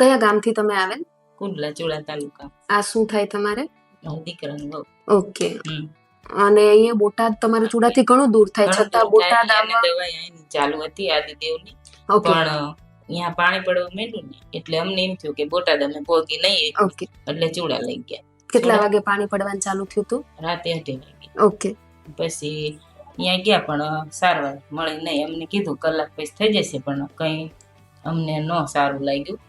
કયા ગામથી તમે આવેલ? કુંડલા ચોડા તાલુકા. આ શું થાય તમારે? દીકરાનું. ઓકે. અને અહીંયા બોટાદ તમારે ચૂડાથી ઘણું દૂર થાય છતાં બોટાદ આવવા દવાઈ અહીંની ચાલુ હતી આદિદેવની. પણ અહીંયા પાણી પડવા માંડ્યું ને એટલે અમને એમ થયું કે બોટાદ અમે પહોંચી નહીં એટલે ચૂડા લઈ ગયા. કેટલા વાગે પાણી પડવાનું ચાલુ થયું હતું? રાતે અઢી વાગે. ઓકે. પછી અહીંયા ગયા પણ સારવાર મળી નહીં. અમને કીધું કલાક પછી થઈ જશે પણ કઈ અમને ન સારું લાગ્યું.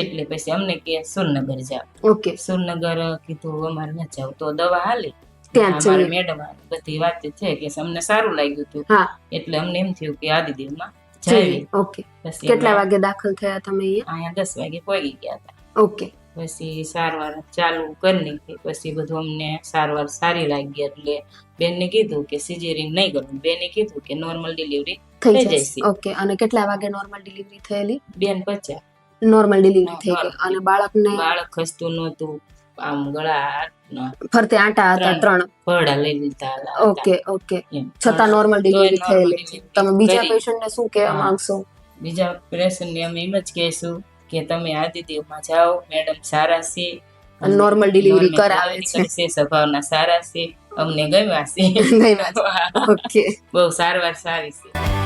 એટલે પછી અમને કે સુરનગર જાવ ઓકે સુરનગર કીધું અમારે ન જાવ તો દવા હાલી. ત્યાં. મેડમ બધી વાત છે કે અમને સારું લાગ્યું હતું. એટલે અમને એમ થયું કે આદિદેવમાં જઈએ. ઓકે કેટલા વાગે દાખલ થયા તમે અહીંયા? અહીંયા દસ વાગે પહોંચી ગયા હતા. ઓકે પછી સારવાર ચાલુ કરી નાખી. પછી બધું અમને સારવાર સારી લાગી એટલે બેનને કીધું કે સિઝેરિંગ નહીં કરવું. બેને કીધું કે નોર્મલ ડિલિવરી થઈ જાય જશે. ઓકે અને કેટલા વાગે નોર્મલ ડિલિવરી થયેલી? બેન પચા નોર્મલ ડિલિવરી થઈ ગઈ. અને બાળકને બાળક ખસતું નહોતું. આમ ગળા ફરતે આટા હતા ત્રણ. ફળા લઈ લીધા. Okay okay. છતાં નોર્મલ ડિલિવરી થયેલી. તમે બીજા. પેશન્ટને શું કહેવા. માંગશો? બીજા પેશન્ટને અમે એમ જ કહેશું કે તમે આદિદેવમાં જાઓ. મેડમ સારા છે. અને ડિલિવરી કરાવે છે. સ્વભાવના સારા છે. અમને ગમ્યા છે. ઓકે. બહુ સારવાર સારી છે.